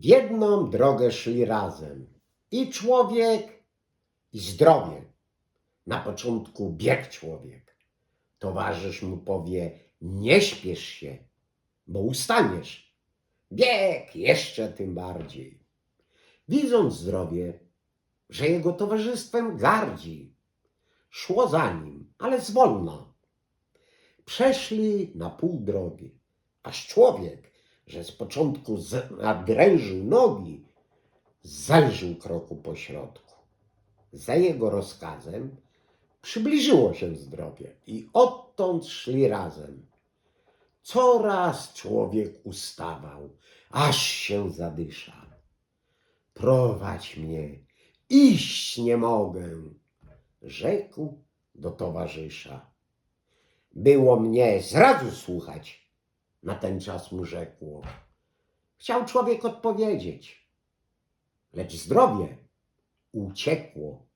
W jedną drogę szli razem i człowiek, i zdrowie. Na początku biegł człowiek. Towarzysz mu powie: Nie śpiesz się, bo ustaniesz. Bieg jeszcze tym bardziej. Widząc zdrowie, że jego towarzystwem gardzi, szło za nim, ale zwolna. Przeszli na pół drogi, aż człowiek, że z początku nadrężył nogi, zelżył kroku po środku. Za jego rozkazem przybliżyło się zdrowie i odtąd szli razem. Coraz człowiek ustawał, aż się zadysza. Prowadź mnie, iść nie mogę, rzekł do towarzysza. Było mnie zrazu słuchać, na ten czas mu rzekło. Chciał człowiek odpowiedzieć, lecz zdrowie uciekło